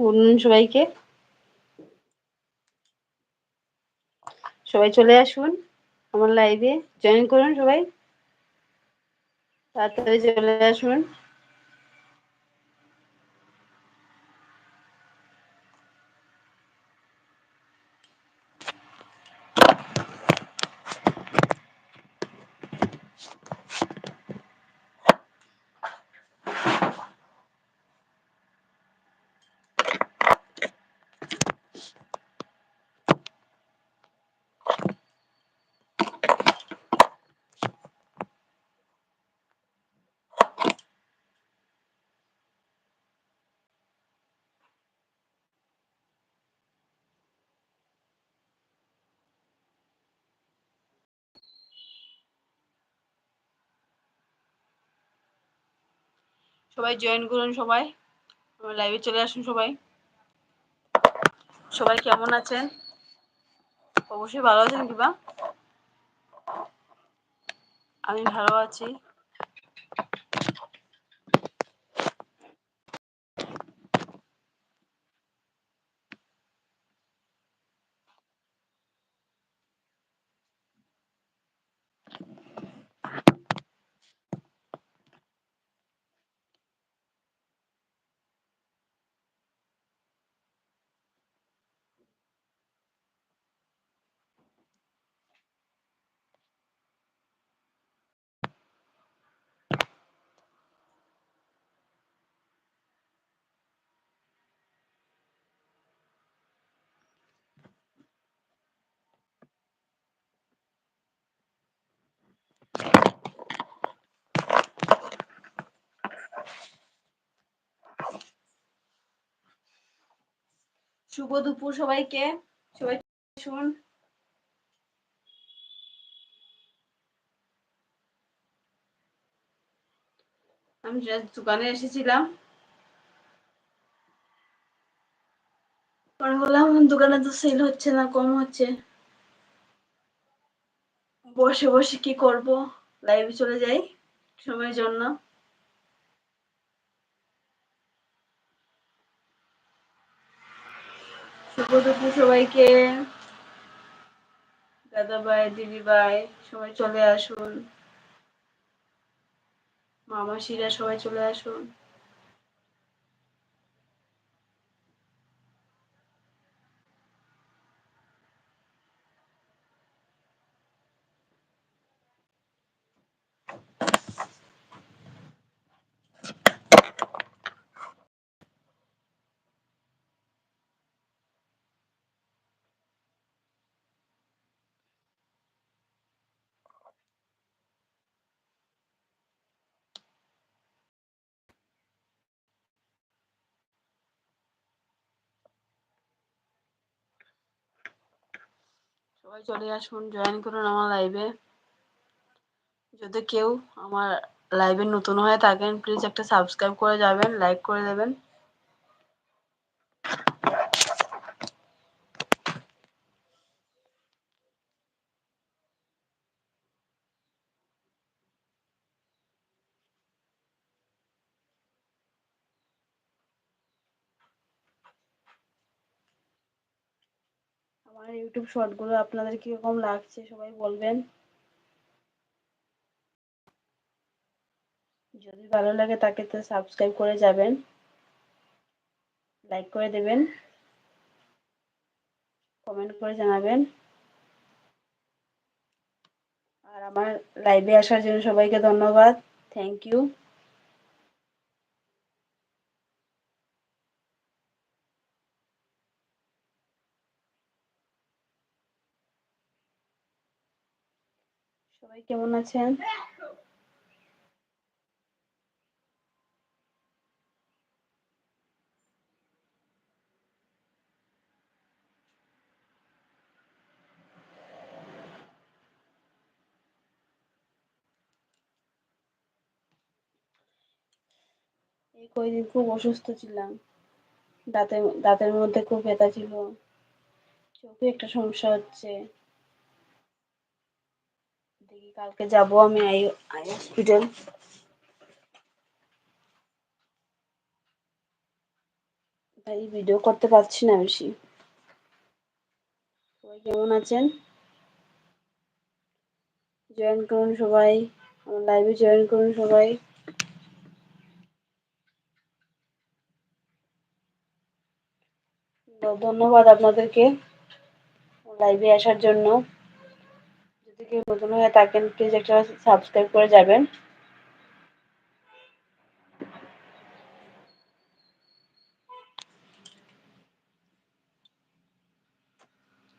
করুন সবাইকে। সবাই চলে আসুন আমার লাইভে জয়েন করুন সবাই। তাড়াতাড়ি চলে আসুন। সবাই জয়েন করুন সবাই। আমার লাইভে চলে আসুন সবাই। সবাই কেমন আছেন? অবশ্যই ভালো আছেন কিবা? আমি ভালো আছি। শুভ দুপুর সবাইকে। সবাই শুন। আমি দোকানে এসেছিলাম। পরে বললাম, দোকানে তো সেল হচ্ছে না, কম হচ্ছে। বসে বসে কি করব? লাইভে চলে যাই সময়ের জন্য। শুভ সবাইকে। দাদা ভাই দিদি ভাই সবাই চলে আসুন। মামাসিরা সবাই চলে আসুন। সবাই চলে আসুন জয়েন করুন আমার লাইভে যদি কেউ আমার লাইভে নতুন হয়ে থাকেন প্লিজ একটা সাবস্ক্রাইব করে যাবেন লাইক করে দেবেন। আমার ইউটিউব শর্টগুলো আপনাদের কীরকম লাগছে সবাই বলবেন। যদি ভালো লাগে তাকে তো সাবস্ক্রাইব করে যাবেন। লাইক করে দেবেন। কমেন্ট করে জানাবেন। আর আমার লাইভে আসার জন্য সবাইকে ধন্যবাদ। থ্যাংক ইউ সবাই কেমন আছেন? এই কয়দিন খুব অসুস্থ ছিলাম। দাঁতের দাঁতের মধ্যে খুব ব্যথা ছিল। চোখে একটা সমস্যা হচ্ছে। কালকে যাব আমি আই আই হসপিটাল ভাই ভিডিও করতে পারছি না বেশি। সবাই কেমন আছেন? জয়েন করুন সবাই। আমার লাইভে জয়েন করুন সবাই। ধন্যবাদ আপনাদেরকে। লাইভে আসার জন্য। কেউ নতুন হয়ে থাকেন প্লিজ একটা সাবস্ক্রাইব করে যাবেন।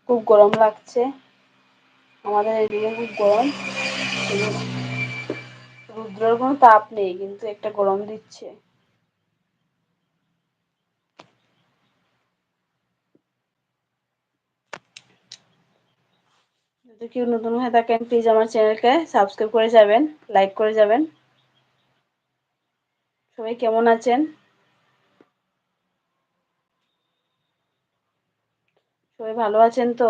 খুব গরম লাগছে। আমাদের এদিকে খুব গরম। রুদ্রের কোনো তাপ নেই, কিন্তু একটা গরম দিচ্ছে। যদি কেউ নতুন হয়ে থাকেন প্লিজ আমার চ্যানেলকে সাবস্ক্রাইব করে যাবেন লাইক করে যাবেন। সবাই কেমন আছেন? সবাই ভালো আছেন তো?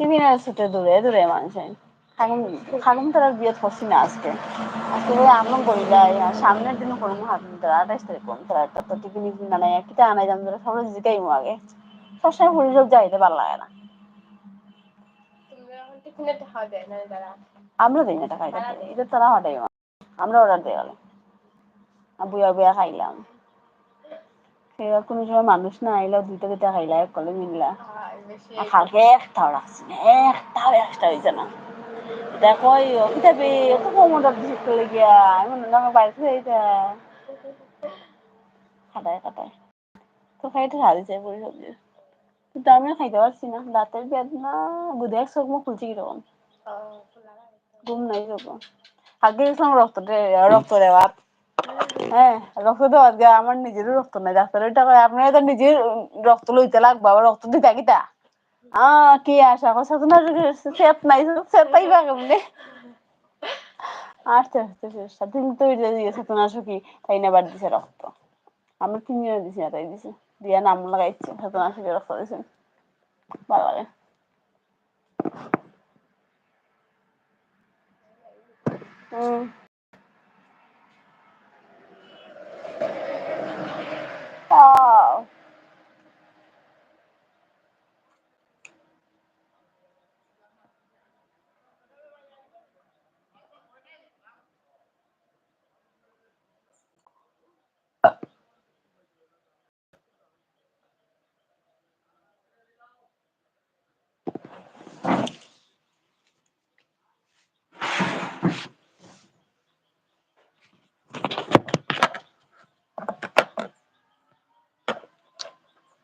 টিফিন আর ছুটে দূরে দূরে মানুষ খাগুন খাগুন তারা বিয়ে করছি না আজকে আজকে ওই আমলং করি যায় আর সামনের দিনও করব হাত তারা আঠাইশ তারিখ করব তারা তো টিফিন টিফিন না নাই কিটা আনাই যাম ধরে সবাই জিগাইমু আগে। সবসময় পুরী সব যাইতে ভালো লাগে না। আমরা দিই না টাকা এটা তারা হটাই আমরা অর্ডার দিয়ে গেল বুয়া বুয়া খাইলাম। কোনো সময় মানুষ না আইলেও দুইটা দুইটা খাইলা এক কলে মিললা। কালকে একটাও রাখছি না একটাও একটা হয়েছে না এটা কই কিতা বে এত কম অর্ডার দিছিস চলে গিয়া আমি হয় বাইরে থেকে এইটা খাটায় খাটায় তো খাইতে হারিয়েছে পুরি সবজি কিন্তু আমিও খাইতে পারছি না দাঁতের বেদনা বুধে এক চোখ মুখ খুলছি কীরকম ঘুম নাই চোখ আগে গেছিলাম রক্ত রক্ত দেওয়ার হ্যাঁ রক্ত দেওয়ার গিয়ে আমার নিজেরও রক্ত নাই ডাক্তার ওইটা কয় আপনারা তো নিজের রক্ত লইতে লাগবে আবার রক্ত দিতা কিতা আহ, কি আশা করছে? তোমার সেট নাই সেট পাইবা কেমনে? আস্তে আস্তে চেষ্টা তুমি তো এটা দিয়েছে তোমার কি তাই না বার দিছে রক্ত। আমরা তিনজনে দিছি না, তাই দিছে। দিয়া নাম লাগাইছে তোমার সুখী রক্ত দিছে ভালো লাগে হুম আহ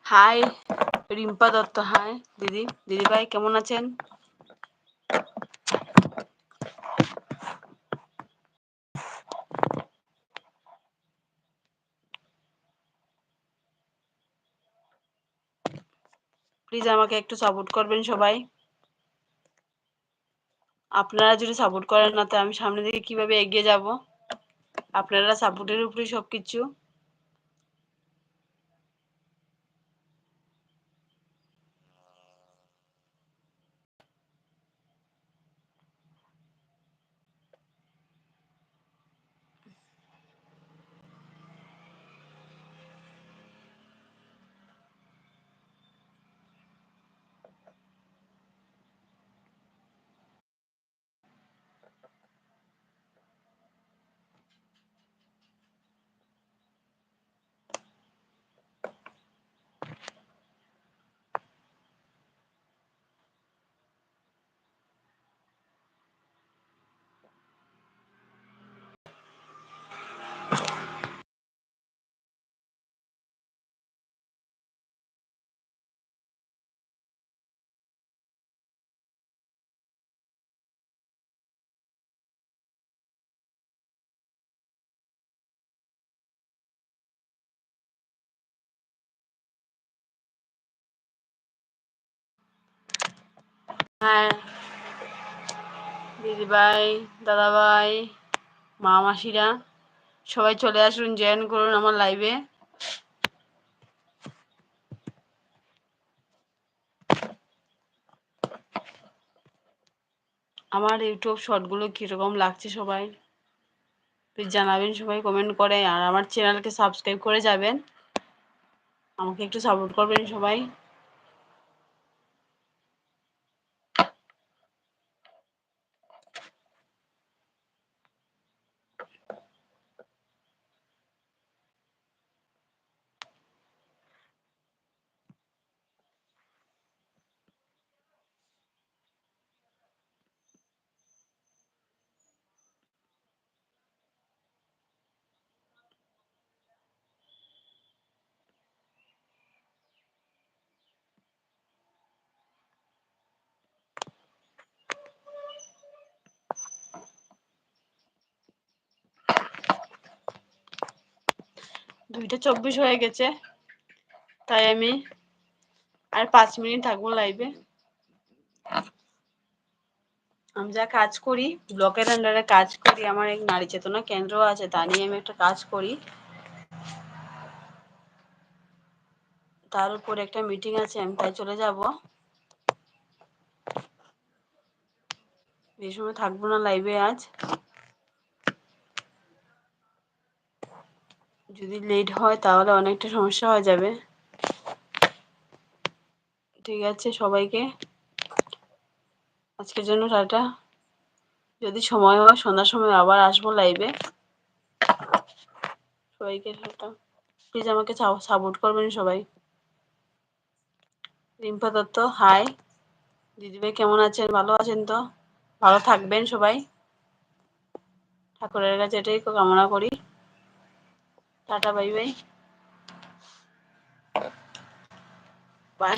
হাই রিম্পা দত্ত হাই দিদি দিদি ভাই কেমন আছেন? প্লিজ আমাকে একটু সাপোর্ট করবেন সবাই। আপনারা যদি সাপোর্ট করেন না তো আমি সামনে দিকে কীভাবে এগিয়ে যাব? আপনারা সাপোর্টের উপরেই সবকিছু। হ্যাঁ দিদিভাই, দাদাভাই মা মাসিরা সবাই চলে আসুন, জয়েন করুন আমার লাইভে। আমার ইউটিউব শর্টগুলো কীরকম লাগছে সবাই? প্লিজ জানাবেন, সবাই কমেন্ট করে, আর আমার চ্যানেলকে সাবস্ক্রাইব করে যাবেন। আমাকে একটু সাপোর্ট করবেন সবাই। দুইটা চব্বিশ হয়ে গেছে। তাই আমি আর পাঁচ মিনিট থাকব লাইভে আমি যা কাজ করি ব্লকের আন্ডারে কাজ করি, আমার এক নারী চেতনা কেন্দ্র আছে, তা নিয়ে আমি একটা কাজ করি। তার উপর একটা মিটিং আছে, আমি তাই চলে যাব। এই সময় থাকব না লাইভে আজ। যদি লেট হয় তাহলে অনেকটা সমস্যা হয়ে যাবে। ঠিক আছে সবাইকে। আজকের জন্য টাটা। যদি সময় হয় সন্ধ্যার সময় আবার আসব লাইভে সবাইকে টাটা। প্লিজ আমাকে সাপোর্ট করবেন সবাই। রিম্পা দত্ত হাই দিদিভাই কেমন আছেন? ভালো আছেন তো? ভালো থাকবেন সবাই। ঠাকুরের কাছে এটাই কামনা করি। Tata bye bye bye